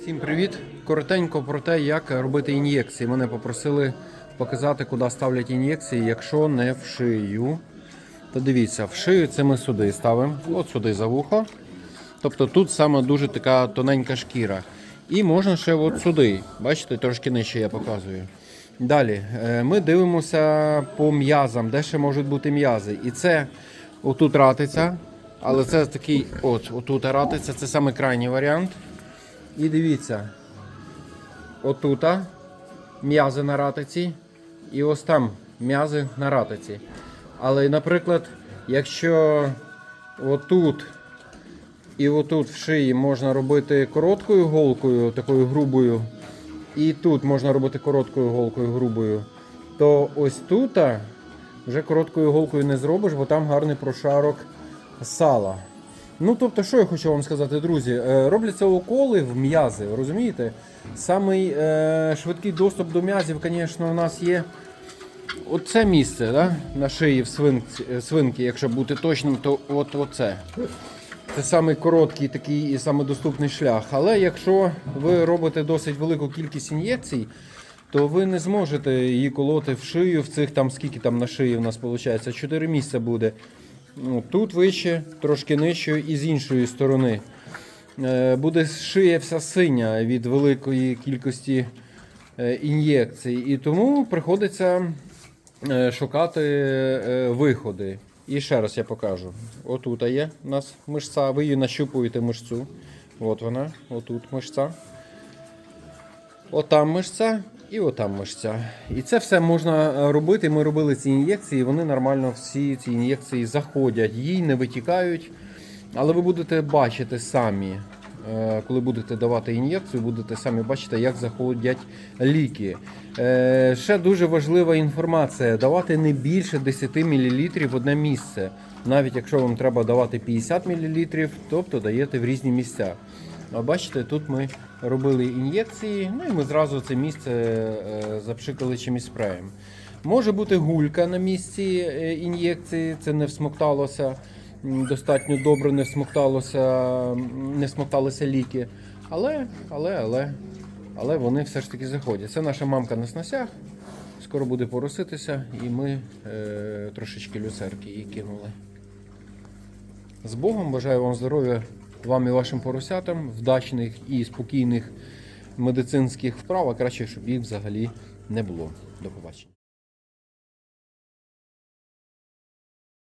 Всім привіт! Коротенько про те, як робити ін'єкції. Мене попросили показати, куди ставлять ін'єкції, якщо не в шию. То дивіться, в шию це ми сюди ставимо, от сюди за вухо. Тобто тут саме дуже така тоненька шкіра. І можна ще от сюди. Бачите, трошки нижче я показую. Далі е, ми дивимося по м'язам, де ще можуть бути м'язи. І це отут ратиця, але це такий, от, отут ратиця, це саме крайній варіант. І дивіться, отута м'язи на ратиці, і ось там м'язи на ратиці. Але, наприклад, якщо отут і отут в шиї можна робити короткою голкою, такою грубою, і тут можна робити короткою голкою грубою, то ось тут вже короткою голкою не зробиш, бо там гарний прошарок сала. Ну, тобто, що я хочу вам сказати, друзі, Е, робляться уколи в м'язи, розумієте? Самий е, швидкий доступ до м'язів, звісно, у нас є оце місце да? на шиї в свинці, е, свинки, якщо бути точним, то от оце. Це самий короткий такий і самий шлях. Але якщо ви робите досить велику кількість ін'єкцій, то ви не зможете її колоти в шию, в цих там скільки там на шиї в нас виходить, 4 місця буде. Ну, Тут вище, трошки нижче і з іншої сторони. Е, Буде шия вся синя від великої кількості е, ін'єкцій. І тому приходиться е, шукати виходи. І ще раз я покажу. Отут є у нас мишця, ви її нащупуєте мишцю. От вона, отут мишця. Отам мишця і отам мишця. І це все можна е, робити. Ми робили ці ін'єкції, вони нормально всі ці ін'єкції заходять, їй не витікають. Але ви будете бачити самі, е, коли будете давати ін'єкцію, будете самі бачити, як заходять ліки. Е, Ще дуже важлива інформація: давати не більше 10 мл в одне місце. Навіть якщо вам треба давати 50 мл, тобто даєте в різні місця. А бачите, тут ми робили ін'єкції, ну і ми зразу це місце е, запшикали чимось спреєм. Може бути гулька на місці е, ін'єкції, це не всмокталося, достатньо добре не всмокталося, не всмокталися ліки. Але, але, але, але вони все ж таки заходять. Це наша мамка на сносях. Скоро буде пороситися, і ми е, трошечки люцерки їй кинули. З Богом бажаю вам здоров'я вам і вашим поросятам, вдачних і спокійних медицинських вправ, а краще, щоб їх взагалі не було. До побачення.